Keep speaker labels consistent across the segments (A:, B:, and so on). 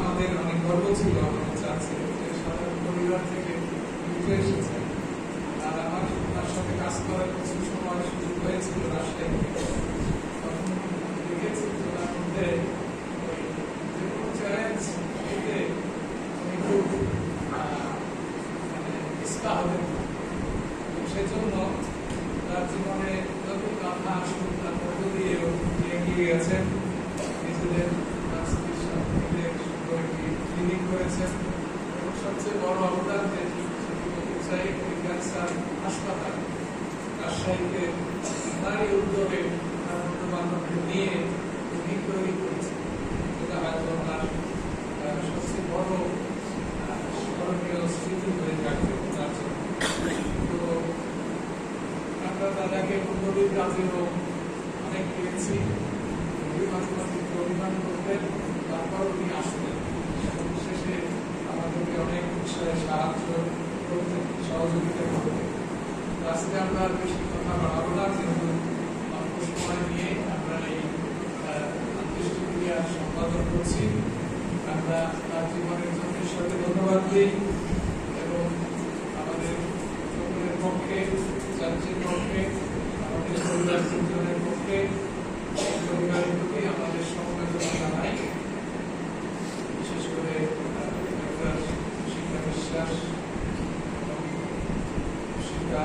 A: আমাদের অনেক গর্ব ছিল আমাদের সাধারণ পরিবার থেকে উঠে এসেছেন আর আমার, তার সাথে কাজ করার কিছু সময় সুযোগ হয়েছিল রাজশাহী মানে সেজন্য তার জীবনে তার মধ্য এগিয়ে গেছেন। রাজশাহীতে তারই উদ্যোগে তার নিয়ে উনি তৈরি করেছেন। যেটা হয়তো ওনার সবচেয়ে বড় স্মরণীয় স্মৃতি হয়ে থাকবে তার তো আমরা দাদাকে উন্নতির কাজেও অনেক পেয়েছি মাঝে মাঝে অভিমান করতেন, তারপর উনি আসতেন শেষে আমাদেরকে অনেক সাহায্য করতেন, সহযোগিতা করতেন। আজকে আমরা বেশি কথা বাড়াবো না, যেহেতু অল্প সময় নিয়ে আমরা এই অন্ত্যেষ্টিক্রিয়া সম্পাদন করছি। আমরা তার জীবনের জন্য ঈশ্বরকে ধন্যবাদ দিই এবং আমাদের সকলের পক্ষে চার্চের পক্ষে, আমাদের পরিবার পরিজনের পক্ষে, পরিবারের প্রতি আমাদের সমবেদনা জানাই। বিশেষ করে শিক্ষা বিশ্বাস শিক্ষা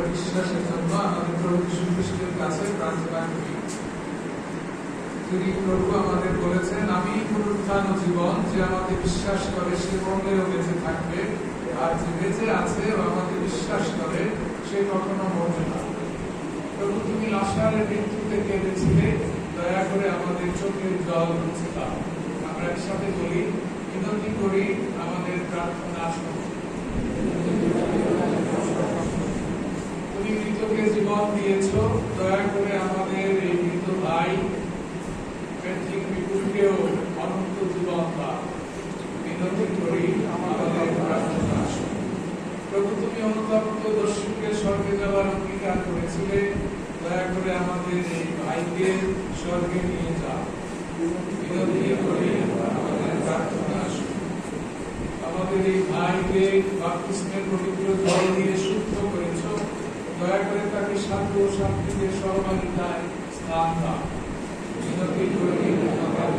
A: একটা বিশ্বাসের আমাদের প্রভু যীশু কাছে প্রার্থনা করি তিনি প্রভু আমাদের বলেছেন আমি পুনরুত্থান ও জীবন যে আমাকে বিশ্বাস করে সে মরলেও বেঁচে থাকবে আর যে বেঁচে আছে ও আমাকে বিশ্বাস করে সে কখনো মরবে না প্রভু তুমি লাশারের মৃত্যুতে কেঁদেছিলে দয়া করে আমাদের চোখের জল মুছে দাও আমরা একসাথে বলি বিনতি করি আমাদের প্রার্থনা শোনো মৃতকে জীবন দিয়েছ, দয়া করে আমাদের এই মৃত ভাই বিপুলকেও অনন্ত জীবন দাও। বিনতি করি, আমাদের প্রভু, তুমি অনুতপ্ত দস্যুকে স্বর্গে যাওয়ার অঙ্গীকার করেছিলে। দয়া করে আমাদের এই ভাইকে স্বর্গে নিয়ে যাও। বিনতি করি, আমাদের আমাদের এই ভাইকে বাপ্তিস্মের পবিত্র জল দয়া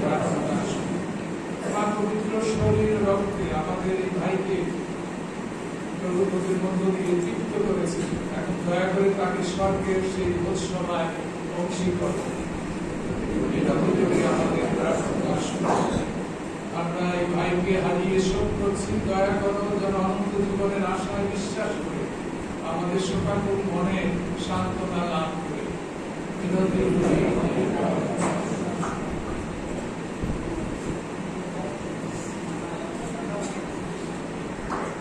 A: প্রার্থনা শোনো তোমার পবিত্র শরীর রক্তে আমাদের এই ভাইকে প্রভুপতির মধ্য দিয়ে তৃপ্ত করেছি এখন দয়া করে তাকে স্বর্গের সেই ভোজসভায় অংশী করো আমাদের আমরা এই ভাইকে হারিয়ে শোক করছি, দয়া করো যেন অনন্ত জীবনের আশায় বিশ্বাস করে। আমাদের সকল মনে সান্ত্বনা লাভ করে।